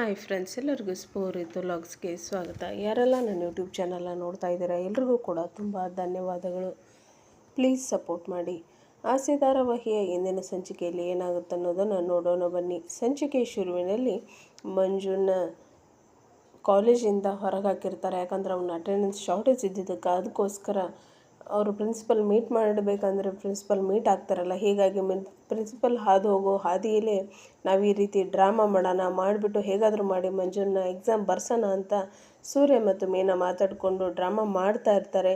Hi friends, ಎಲ್ಲರಿಗೂ ಸ್ಫೂರಿತು ಲಾಗ್ಸ್ಗೆ ಸ್ವಾಗತ. ಯಾರೆಲ್ಲ ನನ್ನ ಯೂಟ್ಯೂಬ್ ಚಾನಲ್ನ ನೋಡ್ತಾ ಇದ್ದೀರಾ, ಎಲ್ರಿಗೂ ಕೂಡ ತುಂಬ ಧನ್ಯವಾದಗಳು. ಪ್ಲೀಸ್ ಸಪೋರ್ಟ್ ಮಾಡಿ. ಆಸೆ ಧಾರಾವಾಹಿಯ ಇಂದಿನ ಸಂಚಿಕೆಯಲ್ಲಿ ಏನಾಗುತ್ತೆ ಅನ್ನೋದನ್ನು ನೋಡೋಣ ಬನ್ನಿ. ಸಂಚಿಕೆ ಶುರುವಿನಲ್ಲಿ ಮಂಜುನ ಕಾಲೇಜಿಂದ ಹೊರಗೆ ಹಾಕಿರ್ತಾರೆ. ಯಾಕಂದ್ರೆ ಅವ್ನ ಅಟೆಂಡೆನ್ಸ್ ಶಾರ್ಟೇಜ್ ಇದ್ದಿದ್ದಕ್ಕೆ ಅದಕ್ಕೋಸ್ಕರ ಅವರು ಪ್ರಿನ್ಸಿಪಲ್ ಮೀಟ್ ಮಾಡಬೇಕಂದ್ರೆ ಪ್ರಿನ್ಸಿಪಲ್ ಮೀಟ್ ಆಗ್ತಾರಲ್ಲ, ಹೀಗಾಗಿ ಮಿನ್ ಪ್ರಿನ್ಸಿಪಲ್ ಹಾದು ಹೋಗೋ ಹಾದಿಯಲ್ಲೇ ನಾವು ಈ ರೀತಿ ಡ್ರಾಮಾ ಮಾಡೋಣ, ಮಾಡಿಬಿಟ್ಟು ಹೇಗಾದರೂ ಮಾಡಿ ಮಂಜುನ ಎಕ್ಸಾಮ್ ಬರ್ಸೋಣ ಅಂತ ಸೂರ್ಯ ಮತ್ತು ಮೀನಾ ಮಾತಾಡಿಕೊಂಡು ಡ್ರಾಮಾ ಮಾಡ್ತಾ ಇರ್ತಾರೆ.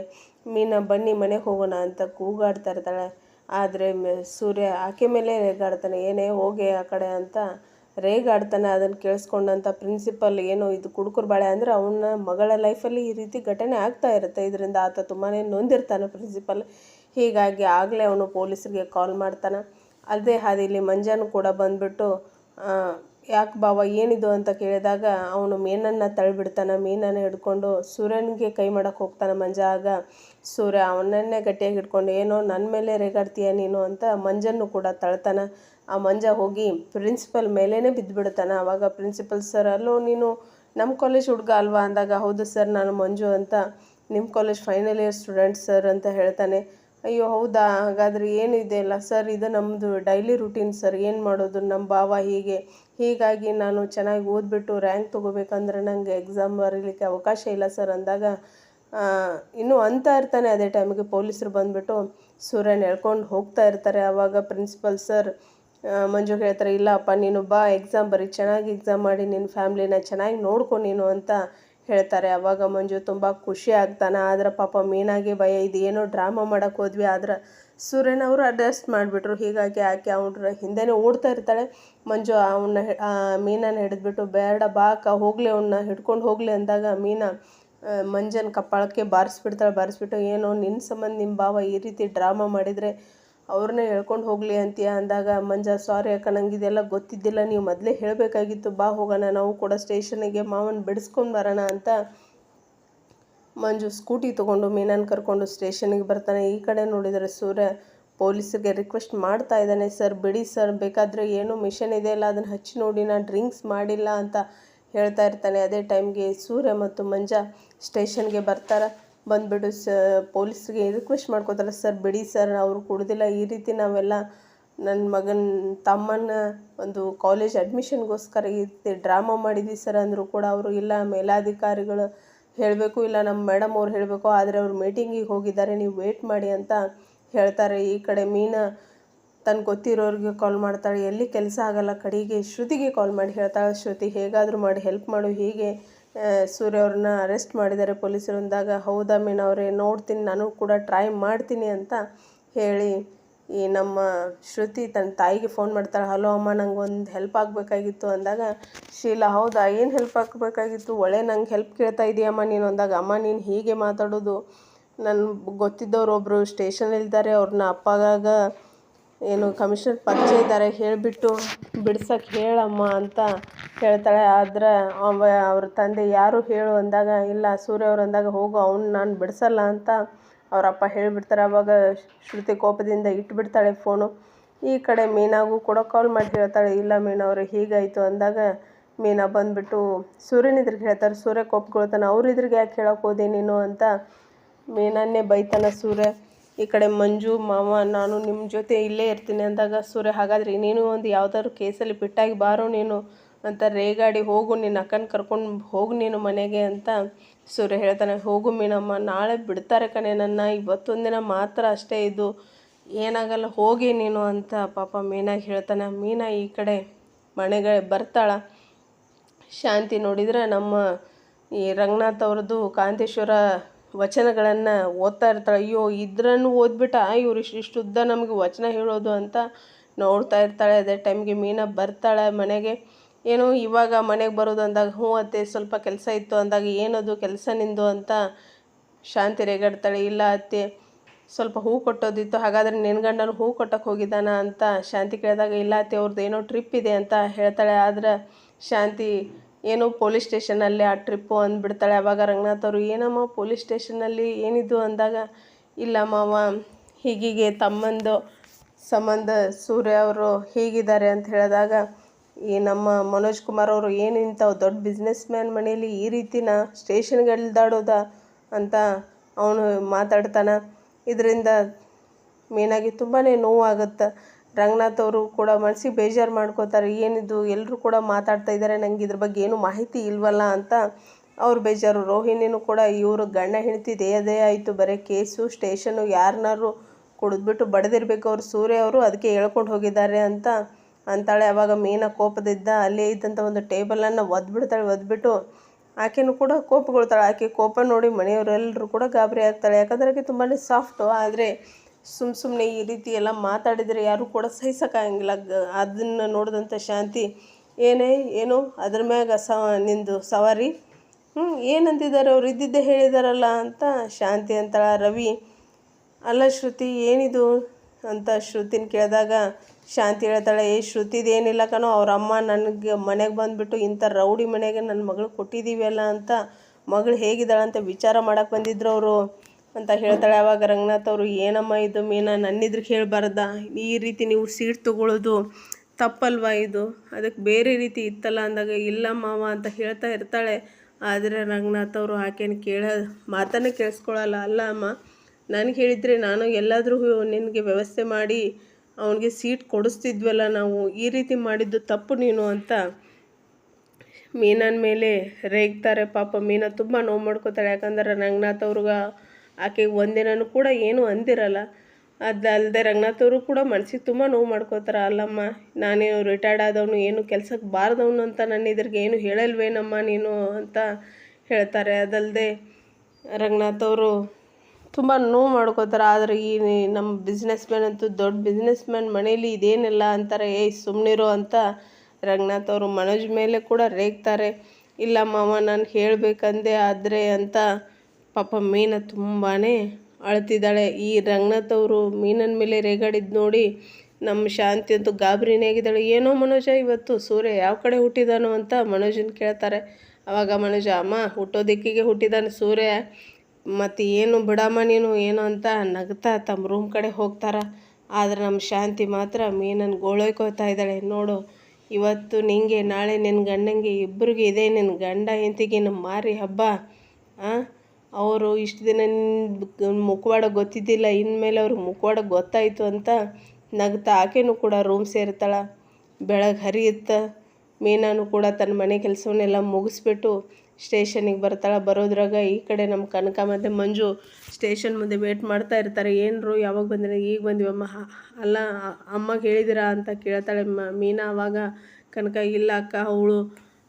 ಮೀನಾ ಬನ್ನಿ ಮನೆಗೆ ಹೋಗೋಣ ಅಂತ ಕೂಗಾಡ್ತಾ ಇರ್ತಾಳೆ. ಆದರೆ ಸೂರ್ಯ ಆಕೆ ಮೇಲೆ ರೇಗಾಡ್ತಾನೆ, ಏನೇ ಹೋಗಿ ಆ ಕಡೆ ಅಂತ ರೇಗಾಡ್ತಾನೆ ಅದನ್ನು ಕೇಳಿಸ್ಕೊಂಡಂಥ ಪ್ರಿನ್ಸಿಪಲ್ ಏನು ಇದು ಕುಡುಕರು ಬಾಳೆ ಅಂದರೆ ಅವನ ಮಗಳ ಲೈಫಲ್ಲಿ ಈ ರೀತಿ ಘಟನೆ ಆಗ್ತಾ ಇರುತ್ತೆ. ಇದರಿಂದ ಆತ ತುಂಬಾ ನೊಂದಿರ್ತಾನೆ ಪ್ರಿನ್ಸಿಪಲ್ ಹೀಗಾಗಿ ಆಗಲೇ ಅವನು ಪೊಲೀಸರಿಗೆ ಕಾಲ್ ಮಾಡ್ತಾನೆ. ಅದೇ ಹಾದಿಲಿ ಮಂಜಾನು ಕೂಡ ಬಂದುಬಿಟ್ಟು ಯಾಕೆ ಬಾವ ಏನಿದು ಅಂತ ಕೇಳಿದಾಗ ಅವನು ಮೀನನ್ನು ತಳ್ಳಿಬಿಡ್ತಾನೆ ಮೀನನ್ನು ಹಿಡ್ಕೊಂಡು ಸೂರ್ಯನಿಗೆ ಕೈ ಮಾಡೋಕ್ಕೆ ಹೋಗ್ತಾನೆ ಮಂಜ. ಆಗ ಸೂರ್ಯ ಅವನನ್ನೇ ಗಟ್ಟಿಯಾಗಿ ಹಿಡ್ಕೊಂಡು, ಏನೋ ನನ್ನ ಮೇಲೆ ರೇಗಾಡ್ತೀಯ ನೀನು ಅಂತ ಮಂಜನ್ನು ಕೂಡ ತಳ್ತಾನೆ. ಆ ಮಂಜ ಹೋಗಿ ಪ್ರಿನ್ಸಿಪಲ್ ಮೇಲೇ ಬಿದ್ದುಬಿಡ್ತಾನೆ ಆವಾಗ ಪ್ರಿನ್ಸಿಪಲ್, ಸರ್, ಅಲ್ಲೋ, ನೀನು ನಮ್ಮ ಕಾಲೇಜ್ ಹುಡುಗ ಅಲ್ವಾ? ಅಂದಾಗ, ಹೌದು ಸರ್, ನಾನು ಮಂಜು ಅಂತ ನಿಮ್ಮ college final year student sir ಅಂತ ಹೇಳ್ತಾನೆ. ಅಯ್ಯೋ, ಹೌದಾ? ಹಾಗಾದರೆ ಏನಿದೆ ಅಲ್ಲ ಸರ್, ಇದು ನಮ್ಮದು ಡೈಲಿ ರುಟೀನ್ ಸರ್, ಏನು ಮಾಡೋದು? ನಮ್ಮ ಭಾವ ಹೀಗೆ. ಹೀಗಾಗಿ ನಾನು ಚೆನ್ನಾಗಿ ಓದ್ಬಿಟ್ಟು ರ್ಯಾಂಕ್ ತೊಗೋಬೇಕಂದ್ರೆ ನನಗೆ ಎಕ್ಸಾಮ್ ಬರೀಲಿಕ್ಕೆ ಅವಕಾಶ ಇಲ್ಲ ಸರ್. ಅಂದಾಗ ಇನ್ನೂ ಅಂತ ಇರ್ತಾನೆ ಅದೇ ಟೈಮಿಗೆ. ಪೊಲೀಸರು ಬಂದುಬಿಟ್ಟು ಸೂರ್ಯನ ಎಳ್ಕೊಂಡು ಹೋಗ್ತಾ ಇರ್ತಾರೆ. ಆವಾಗ ಪ್ರಿನ್ಸಿಪಲ್, ಸರ್ ಮಂಜು ಹೇಳ್ತಾರೆ, ಇಲ್ಲಪ್ಪ, ನೀನು ಬಾ ಎಕ್ಸಾಮ್ ಬರೀ ಚೆನ್ನಾಗಿ ಎಕ್ಸಾಮ್ ಮಾಡಿ ನಿನ್ನ ಫ್ಯಾಮ್ಲಿನ ಚೆನ್ನಾಗಿ ನೋಡ್ಕೊ ನೀನು ಅಂತ ಹೇಳ್ತಾರೆ. ಅವಾಗ ಮಂಜು ತುಂಬ ಖುಷಿ ಆಗ್ತಾನೆ. ಆದ್ರೆ ಪಾಪ ಮೀನಾಗೆ ಭಯ, ಇದು ಏನೋ ಡ್ರಾಮಾ ಮಾಡೋಕ್ಕೆ ಹೋದ್ವಿ. ಆದ್ರೆ ಸೂರ್ಯನ ಅವರು ಅಡ್ಜಸ್ಟ್ ಮಾಡಿಬಿಟ್ರು. ಹೀಗಾಗಿ ಆಕೆ ಅವ್ರ ಹಿಂದೆನೇ ಓಡ್ತಾ ಇರ್ತಾಳೆ. ಮಂಜು ಅವನ್ನ ಮೀನನ್ನು ಹಿಡಿದ್ಬಿಟ್ಟು, ಬೇಡ ಬಾಕ ಹೋಗಲಿ ಅವನ್ನ ಹಿಡ್ಕೊಂಡು ಹೋಗಲಿ ಅಂದಾಗ ಮೀನಾ ಮಂಜನ ಕಪ್ಪಾಳಕ್ಕೆ ಬಾರಿಸ್ಬಿಡ್ತಾಳೆ. ಬಾರಿಸ್ಬಿಟ್ಟು, ಏನೋ ನಿನ್ನ ಸಂಬಂಧ ನಿಮ್ಮ ಭಾವ ಈ ರೀತಿ ಡ್ರಾಮಾ ಮಾಡಿದರೆ ಅವ್ರನ್ನೇ ಹೇಳ್ಕೊಂಡು ಹೋಗಲಿ ಅಂತೀಯ ಅಂದಾಗ, ಮಂಜ ಸಾರಿ ಅಕ್ಕ ನಂಗೆ ಇದೆಲ್ಲ ಗೊತ್ತಿದ್ದಿಲ್ಲ, ನೀವು ಮೊದಲೇ ಹೇಳಬೇಕಾಗಿತ್ತು, ಬಾ ಹೋಗೋಣ, ನಾವು ಕೂಡ ಸ್ಟೇಷನಿಗೆ ಮಾವನ ಬಿಡಿಸ್ಕೊಂಡು ಬರೋಣ ಅಂತ ಮಂಜು ಸ್ಕೂಟಿ ತೊಗೊಂಡು ಮೀನನ್ನ ಕರ್ಕೊಂಡು ಸ್ಟೇಷನಿಗೆ ಬರ್ತಾನೆ. ಈ ಕಡೆ ನೋಡಿದರೆ ಸೂರ್ಯ ಪೊಲೀಸರಿಗೆ ರಿಕ್ವೆಸ್ಟ್ ಮಾಡ್ತಾ ಇದ್ದಾನೆ. ಸರ್, ಬಿಡಿ ಸರ್, ಬೇಕಾದರೆ ಏನು ಮಿಷನ್ ಇದೆಯಲ್ಲ ಅದನ್ನು ಹಚ್ಚಿ ನೋಡಿ ನಾನು ಡ್ರಿಂಕ್ಸ್ ಮಾಡಿಲ್ಲ ಅಂತ ಹೇಳ್ತಾ ಇರ್ತಾನೆ. ಅದೇ ಟೈಮ್ಗೆ ಸೂರ್ಯ ಮತ್ತು ಮಂಜ ಸ್ಟೇಷನ್ಗೆ ಬರ್ತಾರೆ. ಬಂದುಬಿಟ್ಟು ಸ ಪೊಲೀಸ್ರಿಗೆ ರಿಕ್ವೆಸ್ಟ್ ಮಾಡ್ಕೋತಾರೆ, ಸರ್, ಬಿಡಿ ಸರ್, ಅವರು ಕೊಡೋದಿಲ್ಲ. ಈ ರೀತಿ ನಾವೆಲ್ಲ ನನ್ನ ಮಗನ ತಮ್ಮನ ಒಂದು ಕಾಲೇಜ್ ಅಡ್ಮಿಷನ್ಗೋಸ್ಕರ ಈ ಡ್ರಾಮಾ ಮಾಡಿದ್ವಿ ಸರ್ ಅಂದರೂ ಕೂಡ ಅವರು ಇಲ್ಲ, ಮೇಲಾಧಿಕಾರಿಗಳು ಹೇಳಬೇಕು ಇಲ್ಲ ನಮ್ಮ ಮೇಡಮ್ ಅವ್ರು ಹೇಳಬೇಕು, ಆದರೆ ಅವ್ರು ಮೀಟಿಂಗಿಗೆ ಹೋಗಿದ್ದಾರೆ, ನೀವು ವೇಟ್ ಮಾಡಿ ಅಂತ ಹೇಳ್ತಾರೆ. ಈ ಕಡೆ ಮೀನಾ ತನ್ನ ಗೊತ್ತಿರೋರಿಗೆ ಕಾಲ್ ಮಾಡ್ತಾಳೆ. ಎಲ್ಲಿ ಕೆಲಸ ಆಗಲ್ಲ, ಕಡೆಗೆ ಶ್ರುತಿಗೆ ಕಾಲ್ ಮಾಡಿ ಹೇಳ್ತಾಳೆ. ಶ್ರುತಿ, ಹೇಗಾದರೂ ಮಾಡಿ ಹೆಲ್ಪ್ ಮಾಡು, ಹೀಗೆ ಸೂರ್ಯ ಅವ್ರನ್ನ ಅರೆಸ್ಟ್ ಮಾಡಿದ್ದಾರೆ ಪೊಲೀಸರು ಅಂದಾಗ, ಹೌದಾ ಮೀನ್ ಅವರೇ, ನೋಡ್ತೀನಿ, ನಾನು ಕೂಡ ಟ್ರೈ ಮಾಡ್ತೀನಿ ಅಂತ ಹೇಳಿ ಈ ನಮ್ಮ ಶ್ರುತಿ ತನ್ನ ತಾಯಿಗೆ ಫೋನ್ ಮಾಡ್ತಾಳೆ, ಹಲೋ ಅಮ್ಮ, ನಂಗೆ ಒಂದು ಹೆಲ್ಪ್ ಆಗಬೇಕಾಗಿತ್ತು. ಅಂದಾಗ, ಶೀಲಾ, ಹೌದಾ, ಏನು ಹೆಲ್ಪ್ ಆಗಬೇಕಾಗಿತ್ತು? ಒಳ್ಳೆ ನಂಗೆ ಹೆಲ್ಪ್ ಕೇಳ್ತಾ ಇದೆಯಮ್ಮ ನೀನು. ಅಂದಾಗ, ಅಮ್ಮ, ನೀನು ಹೀಗೆ ಮಾತಾಡೋದು ನನ್ನ ಗೊತ್ತಿದ್ದವ್ರು ಒಬ್ಬರು ಸ್ಟೇಷನಲ್ಲಿದ್ದಾರೆ ಅವ್ರನ್ನ ಅಪ್ಪಾಗ ಏನು ಕಮಿಷನರ್ ಪರಿಚಯ ಇದ್ದಾರೆ, ಹೇಳಿಬಿಟ್ಟು ಬಿಡ್ಸಕ್ಕೆ ಹೇಳಮ್ಮ ಅಂತ ಹೇಳ್ತಾಳೆ ಆದ್ರೆ ಅವ, ಅವ್ರ ತಂದೆ ಯಾರು ಹೇಳು ಅಂದಾಗ, ಇಲ್ಲ, ಸೂರ್ಯ ಅವ್ರು ಅಂದಾಗ ಹೋಗು, ಅವ್ನು ನಾನು ಬಿಡಿಸಲ್ಲ ಅಂತ ಅವರಪ್ಪ ಹೇಳಿಬಿಡ್ತಾರೆ. ಅವಾಗ ಶ್ರುತಿ ಕೋಪದಿಂದ ಇಟ್ಬಿಡ್ತಾಳೆ ಫೋನು ಈ ಕಡೆ ಮೀನಾಗೂ ಕೂಡ ಕಾಲ್ ಮಾಡಿ ಹೇಳ್ತಾಳೆ, ಇಲ್ಲ ಮೀನಾ ಅವರು, ಹೀಗಾಯಿತು ಅಂದಾಗ ಮೀನಾ ಬಂದುಬಿಟ್ಟು ಸೂರ್ಯನ ಇದ್ರಿಗೆ ಹೇಳ್ತಾರೆ. ಸೂರ್ಯ ಕೋಪಗೊಳ್ತಾನೆ, ಅವ್ರ ಇದ್ರಿಗೆ ಯಾಕೆ ಹೇಳೋಕೆ ಹೋದೆ ನೀನು ಅಂತ ಮೀನನ್ನೇ ಬೈತಾನೆ ಸೂರ್ಯ. ಈ ಕಡೆ ಮಂಜು, ಮಾವ, ನಾನು ನಿಮ್ಮ ಜೊತೆ ಇಲ್ಲೇ ಇರ್ತೀನಿ ಅಂದಾಗ ಸೂರ್ಯ, ಹಾಗಾದ್ರೆ ನೀನು ಒಂದು ಯಾವುದಾದ್ರು ಕೇಸಲ್ಲಿ ಬಿಟ್ಟಾಗಿ ಬಾರೋ ನೀನು. ಅಂತ ರೇಗಾಡಿ, ಹೋಗು, ನಿನ್ನ ಅಕ್ಕನ ಕರ್ಕೊಂಡು ಹೋಗು ನೀನು ಮನೆಗೆ ಅಂತ ಸೂರ್ಯ ಹೇಳ್ತಾನೆ. ಹೋಗು ಮೀನಮ್ಮ, ನಾಳೆ ಬಿಡ್ತಾರೆ ಕಣೆ ನನ್ನ. ಇವತ್ತೊಂದಿನ ಮಾತ್ರ ಅಷ್ಟೇ ಇದು. ಏನಾಗಲ್ಲ, ಹೋಗಿ ನೀನು ಅಂತ ಪಾಪ ಮೀನಾಗಿ ಹೇಳ್ತಾನೆ. ಮೀನಾ ಈ ಕಡೆ ಮನೆಗೆ ಬರ್ತಾಳ. ಶಾಂತಿ ನೋಡಿದರೆ ನಮ್ಮ ಈ ರಂಗನಾಥ್ ಅವ್ರದ್ದು ಕಾಂತೇಶ್ವರ ವಚನಗಳನ್ನು ಓದ್ತಾ ಇರ್ತಾಳೆ. ಅಯ್ಯೋ, ಇದ್ರನ್ನು ಓದ್ಬಿಟ್ಟ. ಇವ್ರು ಇಷ್ಟು ಉದ್ದ ನಮಗೆ ವಚನ ಹೇಳೋದು ಅಂತ ನೋಡ್ತಾ ಇರ್ತಾಳೆ. ಅದೇ ಟೈಮ್ಗೆ ಮೀನಾ ಬರ್ತಾಳೆ ಮನೆಗೆ. ಏನು ಇವಾಗ ಮನೆಗೆ ಬರೋದು ಅಂದಾಗ, ಹ್ಞೂ ಅತ್ತೆ, ಸ್ವಲ್ಪ ಕೆಲಸ ಇತ್ತು ಅಂದಾಗ ಏನದು, ಕೆಲಸ ನಿಂದು ಅಂತ ಶಾಂತಿ ರೇಗಾಡ್ತಾಳೆ, ಇಲ್ಲ ಅತ್ತೆ, ಸ್ವಲ್ಪ ಹೂ ಕೊಟ್ಟೋದಿತ್ತು, ಹಾಗಾದರೆ ನಿನ್ನ ಗಂಡನು ಹೂ ಕೊಟ್ಟಕ್ಕೆ ಹೋಗಿದ್ದಾನ ಅಂತ ಶಾಂತಿ ಕೇಳಿದಾಗ, ಇಲ್ಲ ಅತ್ತೆ ಅವ್ರದ್ದು ಏನೋ ಟ್ರಿಪ್ ಇದೆ ಅಂತ ಹೇಳ್ತಾಳೆ. ಆದ್ರೆ ಶಾಂತಿ ಏನು ಪೊಲೀಸ್ ಸ್ಟೇಷನಲ್ಲಿ ಆ ಟ್ರಿಪ್ಪು ಅಂದ್ಬಿಡ್ತಾಳೆ. ಅವಾಗ ರಂಗನಾಥ್ ಅವರು, ಏನಮ್ಮ ಪೊಲೀಸ್ ಸ್ಟೇಷನಲ್ಲಿ ಏನಿದು? ಅಂದಾಗ, ಇಲ್ಲ ಮಾವ, ಹೀಗೀಗೆ ತಮ್ಮಂದು ಸಂಬಂಧ ಸೂರ್ಯ ಅವರು ಹೀಗಿದ್ದಾರೆ ಅಂತ ಹೇಳಿದಾಗ ಈ ನಮ್ಮ ಮನೋಜ್ ಕುಮಾರ್ ಅವರು ಏನು ಇಂಥವು ದೊಡ್ಡ ಬಿಸ್ನೆಸ್ ಮ್ಯಾನ್ ಮನೆಯಲ್ಲಿ ಈ ರೀತಿನ ಸ್ಟೇಷನ್ಗೆ ಎಳ್ದಾಡೋದ ಅಂತ ಅವನು ಮಾತಾಡ್ತಾನೆ. ಇದರಿಂದ ಮೇನಾಗಿ ತುಂಬಾ ನೋವಾಗುತ್ತೆ. ರಂಗನಾಥ್ ಅವರು ಕೂಡ ಮನ್ಸಿಗೆ ಬೇಜಾರು ಮಾಡ್ಕೋತಾರೆ. ಏನಿದು? ಎಲ್ಲರೂ ಕೂಡ ಮಾತಾಡ್ತಾ ಇದ್ದಾರೆ ನಂಗೆ ಇದ್ರ ಬಗ್ಗೆ ಏನು ಮಾಹಿತಿ ಇಲ್ವಲ್ಲ ಅಂತ ಅವ್ರು ಬೇಜಾರು. ರೋಹಿಣಿನೂ ಕೂಡ ಇವರು ಗಂಡ ಹೆಂಡತಿ ದೇಹದೇ ಆಯಿತು. ಬರೀ ಕೇಸು ಸ್ಟೇಷನು ಯಾರನ್ನಾರು ಕುಡಿದ್ಬಿಟ್ಟು ಬಡದಿರ್ಬೇಕು. ಅವ್ರು ಸೂರ್ಯ ಅವರು ಅದಕ್ಕೆ ಹೇಳ್ಕೊಂಡು ಹೋಗಿದ್ದಾರೆ ಅಂತ ಅಂತಾಳೆ. ಅವಾಗ ಮೀನ ಕೋಪದಿದ್ದ ಅಲ್ಲೇ ಇದ್ದಂಥ ಒಂದು ಟೇಬಲನ್ನು ಒದ್ಬಿಡ್ತಾಳೆ. ಒದ್ಬಿಟ್ಟು ಆಕೆನೂ ಕೂಡ ಕೋಪಗೊಳ್ತಾಳೆ. ಆಕೆ ಕೋಪ ನೋಡಿ ಮನೆಯವರೆಲ್ಲರೂ ಕೂಡ ಗಾಬರಿ ಆಗ್ತಾಳೆ. ಯಾಕಂದ್ರೆ ಆಕೆ ತುಂಬಾ ಸಾಫ್ಟು ಆದರೆ ಸುಮ್ಮ ಸುಮ್ಮನೆ ಈ ರೀತಿ ಎಲ್ಲ ಮಾತಾಡಿದರೆ ಯಾರೂ ಕೂಡ ಸಹಿಸೋಕ್ಕಾಗಂಗಿಲ್ಲ. ಅದನ್ನು ನೋಡಿದಂಥ ಶಾಂತಿ, ಏನೇ, ಏನು ಅದ್ರ ಮ್ಯಾಗ ಸ, ನಿಂದು ಸವಾರಿ. ಹ್ಞೂ ಏನಂತಿದ್ದಾರೆ? ಅವ್ರು ಇದ್ದಿದ್ದೆ ಹೇಳಿದಾರಲ್ಲ ಅಂತ ಶಾಂತಿ ಅಂತಾಳೆ. ರವಿ, ಅಲ್ಲ ಶ್ರುತಿ, ಏನಿದು? ಅಂತ ಶ್ರುತಿನ ಕೇಳಿದಾಗ ಶಾಂತಿ ಹೇಳ್ತಾಳೆ, ಏ ಶ್ರುತಿದು ಏನಿಲ್ಲ ಕಣೋ, ಅವ್ರ ಅಮ್ಮ ನನಗೆ ಮನೆಗೆ ಬಂದುಬಿಟ್ಟು ಇಂಥ ರೌಡಿ ಮನೆಗೆ ನನ್ನ ಮಗಳು ಕೊಟ್ಟಿದ್ದೀವಲ್ಲ ಅಂತ ಮಗಳು ಹೇಗಿದ್ದಾಳೆ ಅಂತ ವಿಚಾರ ಮಾಡಕ್ಕೆ ಬಂದಿದ್ರು ಅವರು. ಅಂತ ಹೇಳ್ತಾಳೆ ಆವಾಗ ರಂಗನಾಥ್ ಅವರು, ಏನಮ್ಮ ಇದು ಮೀನಾ, ನನ್ನಿದ್ರಿಗೆ ಹೇಳಬಾರ್ದ? ಈ ರೀತಿ ನೀವು ಸೀಟ್ ತೊಗೊಳ್ಳೋದು ತಪ್ಪಲ್ವಾ ಇದು? ಅದಕ್ಕೆ ಬೇರೆ ರೀತಿ ಇತ್ತಲ್ಲ ಅಂದಾಗ, ಇಲ್ಲ ಮಾವ ಅಂತ ಹೇಳ್ತಾ ಇರ್ತಾಳೆ. ಆದರೆ ರಂಗನಾಥ್ ಅವರು ಆಕೆನ ಕೇಳ, ಮಾತನ್ನೇ ಕೇಳಿಸ್ಕೊಳ್ಳಲ್ಲ ಅಲ್ಲ ಅಮ್ಮ, ನನಗೆ ಹೇಳಿದರೆ ನಾನು ಎಲ್ಲಾದರೂ ನಿನಗೆ ವ್ಯವಸ್ಥೆ ಮಾಡಿ ಅವನಿಗೆ ಸೀಟ್ ಕೊಡಿಸ್ತಿದ್ವಲ್ಲ ನಾವು, ಈ ರೀತಿ ಮಾಡಿದ್ದು ತಪ್ಪು ನೀನು ಅಂತ ಮೀನನ ಮೇಲೆ ರೇಗ್ತಾರೆ. ಪಾಪ ಮೀನ ತುಂಬ ನೋವು ಮಾಡ್ಕೋತಾಳೆ ಯಾಕಂದ್ರೆ ರಂಗನಾಥ್ ಅವ್ರಿಗೆ ಆಕೆಗೆ ಒಂದಿನೂ ಕೂಡ ಏನೂ ಅಂದಿರಲ್ಲ. ಅದಲ್ಲದೆ ರಂಗನಾಥ್ ಅವರು ಕೂಡ ಮನಸ್ಸಿಗೆ ತುಂಬ ನೋವು ಮಾಡ್ಕೋತಾರೆ ಅಲ್ಲಮ್ಮ ನಾನೇನು ರಿಟೈರ್ಡ್ ಆದವನು, ಏನು ಕೆಲಸಕ್ಕೆ ಬಾರ್ದವನು ಅಂತ ನನ್ನ ಇದ್ರಿಗೆ ಏನು ಹೇಳಲ್ವೇನಮ್ಮ ನೀನು ಅಂತ ಹೇಳ್ತಾರೆ. ಅದಲ್ಲದೆ ರಂಗನಾಥ್ ಅವರು ತುಂಬ ನೋವು ಮಾಡ್ಕೋತಾರೆ. ಆದರೆ ಈ ನಮ್ಮ ಬಿಸ್ನೆಸ್ ಮ್ಯಾನ್ ಅಂತೂ ದೊಡ್ಡ ಬಿಸ್ನೆಸ್ ಮ್ಯಾನ್ ಮನೇಲಿ ಇದೇನಿಲ್ಲ ಅಂತಾರೆ, ಏಯ್ ಸುಮ್ಮನಿರೋ ಅಂತ ರಂಗನಾಥ್ ಅವರು ಮನೋಜ್ ಮೇಲೆ ಕೂಡ ರೇಗ್ತಾರೆ. ಇಲ್ಲ ಮಾವ, ನಾನು ಹೇಳಬೇಕಂದೆ ಆದರೆ ಅಂತ ಪಾಪ ಮೀನ ತುಂಬಾ ಅಳ್ತಿದ್ದಾಳೆ. ಈ ರಂಗನಾಥ್ ಅವರು ಮೀನನ ಮೇಲೆ ರೇಗಾಡಿದ್ದು ನೋಡಿ ನಮ್ಮ ಶಾಂತಿ ಅಂತೂ ಗಾಬರಿನೇ ಆಗಿದ್ದಾಳೆ. ಏನೋ ಮನೋಜ, ಇವತ್ತು ಸೂರ್ಯ ಯಾವ ಕಡೆ ಹುಟ್ಟಿದಾನೋ ಅಂತ ಮನೋಜನ ಕೇಳ್ತಾರೆ. ಅವಾಗ ಮನೋಜ, ಅಮ್ಮ ಹುಟ್ಟೋ ದಿಕ್ಕಿಗೆ ಹುಟ್ಟಿದಾನೆ ಸೂರ್ಯ. ಮತ್ತು ಏನು ಬಿಡಮ್ಮ ನೀನು ಏನು ಅಂತ ನಗ್ತಾ ತಮ್ಮ ರೂಮ್ ಕಡೆ ಹೋಗ್ತಾರೆ. ಆದರೆ ನಮ್ಮ ಶಾಂತಿ ಮಾತ್ರ ಮೀನನ್ನು ಗೋಳೈಕೊಳ್ತಾ ಇದ್ದಾಳೆ. ನೋಡು, ಇವತ್ತು ನಿಂಗೆ, ನಾಳೆ ನಿನ್ನ ಗಂಡಂಗೆ ಇಬ್ಬರಿಗೆ ಇದೆ ನಿನ್ನ ಗಂಡ ಹೆಂಡತಿಗೆ ನಮ್ಮ ಮಾರಿ ಹಬ್ಬ. ಅವರು ಇಷ್ಟು ದಿನ ಮುಖವಾಡ ಗೊತ್ತಿದ್ದಿಲ್ಲ, ಇನ್ಮೇಲೆ ಅವ್ರಿಗೆ ಮುಖವಾಡ ಗೊತ್ತಾಯಿತು ಅಂತ ನಗ್ತಾ ಆಕೆನೂ ಕೂಡ ರೂಮ್ ಸೇರ್ತಾಳೆ. ಬೆಳಗ್ಗೆ ಹರಿಯುತ್ತೆ ಮೀನಾನು ಕೂಡ ತನ್ನ ಮನೆ ಕೆಲಸವನ್ನೆಲ್ಲ ಮುಗಿಸ್ಬಿಟ್ಟು ಸ್ಟೇಷನಿಗೆ ಬರ್ತಾಳೆ. ಬರೋದ್ರಾಗ ಈ ಕಡೆ ನಮ್ಮ ಕನಕ ಮತ್ತು ಮಂಜು ಸ್ಟೇಷನ್ ಮುಂದೆ ವೇಟ್ ಮಾಡ್ತಾ ಇರ್ತಾರೆ. ಏನರು ಯಾವಾಗ ಬಂದಿರೋ, ಈಗ ಬಂದಿವಮ್ಮ ಅಲ್ಲ ಅಮ್ಮಗೆ ಹೇಳಿದಿರಾ ಅಂತ ಕೇಳ್ತಾಳೆ ಮ, ಮೀನಾ ಅವಾಗ. ಕನಕ, ಇಲ್ಲ ಅಕ್ಕ, ಅವಳು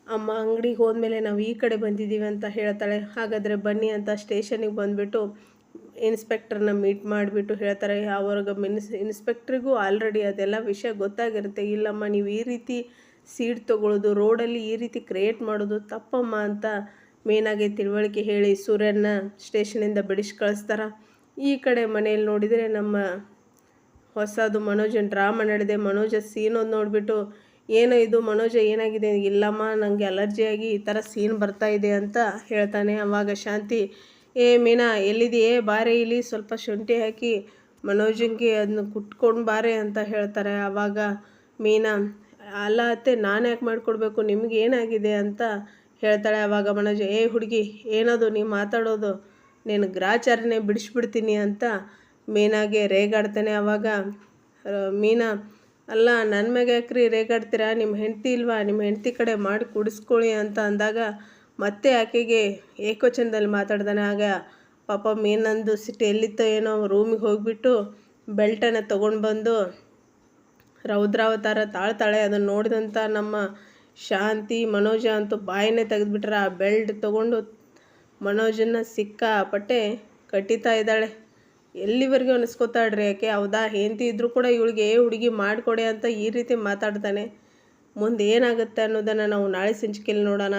ಅಮ್ಮ ಅಂಗಡಿಗೆ ಹೋದ್ಮೇಲೆ ನಾವು ಈ ಕಡೆ ಬಂದಿದ್ದೀವಿ ಅಂತ ಹೇಳ್ತಾಳೆ. ಹಾಗಾದರೆ ಬನ್ನಿ ಅಂತ ಸ್ಟೇಷನಿಗೆ ಬಂದುಬಿಟ್ಟು ಇನ್ಸ್ಪೆಕ್ಟರ್ನ ಮೀಟ್ ಮಾಡಿಬಿಟ್ಟು ಹೇಳ್ತಾರೆ. ಅವ್ರಿಗೆ ಮಿನ್ಸ್, ಇನ್ಸ್ಪೆಕ್ಟ್ರಿಗೂ ಆಲ್ರೆಡಿ ಅದೆಲ್ಲ ವಿಷಯ ಗೊತ್ತಾಗಿರುತ್ತೆ. ಇಲ್ಲಮ್ಮ, ನೀವು ಈ ರೀತಿ ಸೀಟ್ ತೊಗೊಳ್ಳೋದು ರೋಡಲ್ಲಿ ಈ ರೀತಿ ಕ್ರಿಯೇಟ್ ಮಾಡೋದು ತಪ್ಪಮ್ಮ ಅಂತ ಮೇನಾಗಿ ತಿಳುವಳಿಕೆ ಹೇಳಿ ಸೂರ್ಯನ ಸ್ಟೇಷನಿಂದ ಬಿಡಿಸಿ ಕಳಿಸ್ತಾರೆ. ಈ ಕಡೆ ಮನೆಯಲ್ಲಿ ನೋಡಿದರೆ ನಮ್ಮ ಹೊಸದು ಮನೋಜನ ಡ್ರಾಮಾ ನಡೆದೆ. ಮನೋಜ ಸೀನೊಂದು ನೋಡಿಬಿಟ್ಟು, ಏನೋ ಇದು ಮನೋಜ, ಏನಾಗಿದೆ? ಇಲ್ಲಮ್ಮ ನನಗೆ ಅಲರ್ಜಿ ಆಗಿ ಈ ಥರ ಸೀನ್ ಬರ್ತಾ ಇದೆ ಅಂತ ಹೇಳ್ತಾನೆ. ಅವಾಗ ಶಾಂತಿ, ಏ ಮೀನಾ ಎಲ್ಲಿದೆಯೇ ಬಾರೆ ಇಲ್ಲಿ. ಸ್ವಲ್ಪ ಶುಂಠಿ ಹಾಕಿ ಮನೋಜಂಗೆ ಅದನ್ನ ಕುಟ್ಕೊಂಡು ಬಾರೆ ಅಂತ ಹೇಳ್ತಾರೆ. ಆವಾಗ ಮೀನಾ ಅಲ್ಲ ಅತ್ತೆ, ನಾನು ಯಾಕೆ ಮಾಡಿಕೊಡ್ಬೇಕು? ನಿಮ್ಗೆ ಏನಾಗಿದೆ ಅಂತ ಹೇಳ್ತಾಳೆ ಆವಾಗ ಮನೋಜ. ಏ ಹುಡುಗಿ, ಏನದು ನೀವು ಮಾತಾಡೋದು? ನೀನು ಗ್ರಾಚಾರನೇ ಬಿಡಿಸ್ಬಿಡ್ತೀನಿ ಅಂತ ಮೀನಾಗೆ ರೇಗಾಡ್ತಾನೆ ಆವಾಗ ಮೀನಾ, ಅಲ್ಲ ನನ್ನ ಮ್ಯಾಗೆ ಯಾಕ್ರಿ ರೇಗಾಡ್ತೀರಾ? ನಿಮ್ಮ ಹೆಂಡತಿ ಇಲ್ವಾ? ನಿಮ್ಮ ಹೆಂಡತಿ ಕಡೆ ಮಾಡಿ ಕುಡಿಸ್ಕೊಳ್ಳಿ ಅಂತ ಅಂದಾಗ ಮತ್ತೆ ಆಕೆಗೆ ಏಕವಚನದಲ್ಲಿ ಮಾತಾಡ್ತಾನೆ. ಆಗ ಪಾಪ ಮೀನಂದು ಸಿಟಿ ಎಲ್ಲಿತ್ತೋ ಏನೋ ರೂಮಿಗೆ ಹೋಗಿಬಿಟ್ಟು ಬೆಲ್ಟನ್ನು ತೊಗೊಂಡು ಬಂದು ರೌದ್ರಾವತಾರ ತಾಳ್ತಾಳೆ. ಅದನ್ನು ನೋಡಿದಂಥ ನಮ್ಮ ಶಾಂತಿ ಮನೋಜ ಅಂತೂ ಬಾಯನ್ನೇ ತೆಗೆದುಬಿಟ್ರೆ. ಆ ಬೆಲ್ಟ್ ತೊಗೊಂಡು ಮನೋಜನ್ನ ಸಿಕ್ಕಾಪಟ್ಟೆ ಕಟ್ಟಿತಾ ಇದ್ದಾಳೆ. ಎಲ್ಲಿವರೆಗೂ ಅನಿಸ್ಕೋತಾಳ್ರಿ ಯಾಕೆ? ಹೌದಾ? ಹೆಂಡತಿ ಇದ್ದರೂ ಕೂಡ ಇವಳಿಗೆ ಏ ಹುಡುಗಿ ಮಾಡಿಕೊಡೆ ಅಂತ ಈ ರೀತಿ ಮಾತಾಡ್ತಾನೆ. ಮುಂದೆ ಏನಾಗುತ್ತೆ ಅನ್ನೋದನ್ನು ನಾವು ನಾಳೆ ಸಂಚಿಕೆಯಲ್ಲಿ ನೋಡೋಣ.